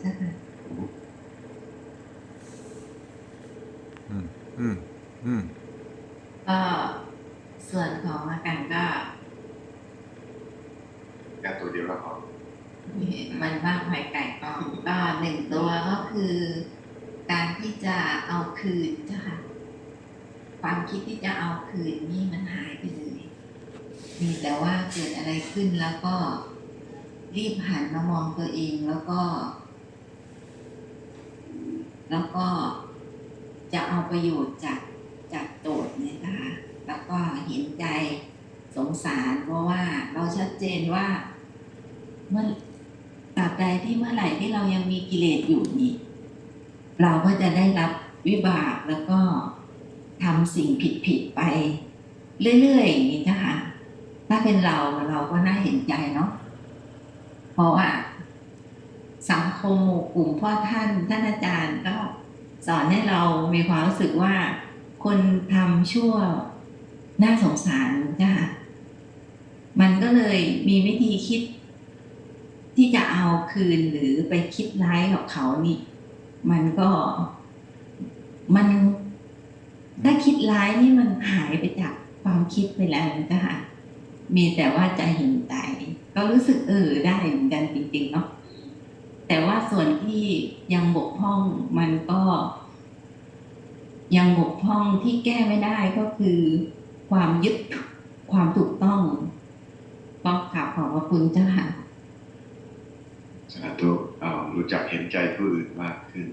เจ้าค่ะอืมอืมอืมก็ส่วนของอาการก็แค่ตัวเดียวก็พอมันบ้างภายไก่กองก็หนึ่งตัวก็คือ การที่จะเอาคืนเจ้าค่ะความคิดที่จะเอาคืนนี่มันหายไปเลยมีแต่ว่าเกิดอะไรขึ้นแล้วก็รีบหันมามองตัวเองแล้วก็ แล้วก็จะเอาประโยชน์จากจากโจทย์เนี่ยนะคะ แล้วก็เห็นใจสงสารเพราะว่าเราชัดเจนว่าเมื่อตราบใดที่เมื่อไหร่ที่เรายังมีกิเลสอยู่นี่ เราก็จะได้รับวิบากแล้วก็ทำสิ่งผิดๆไปเรื่อยๆอย่างนี้นะคะ ถ้าเป็นเราเราก็น่าเห็นใจเนาะเพราะว่า คมหมู่กลุ่มพ่อท่านท่านอาจารย์ก็สอนให้เรามีความรู้สึกว่า คนทำชั่วน่าสงสารนะคะมันก็เลยมีวิธีคิด ที่จะเอาคืนหรือไปคิดร้ายกับเขานี่ มันก็มันถ้าคิดร้ายนี่มันหายไปจากความคิดไปแล้วนะคะมีแต่ว่าใจเห็นใจก็รู้สึกเออได้ ส่วนที่ยังบกพร่องมันก็ยังบกพร่องที่แก้ไม่ได้ก็คือ ความยึดความถูกต้องก็กราบขอบพระคุณเจ้าค่ะสาธุเอารู้จักเห็นใจผู้อื่นมากขึ้น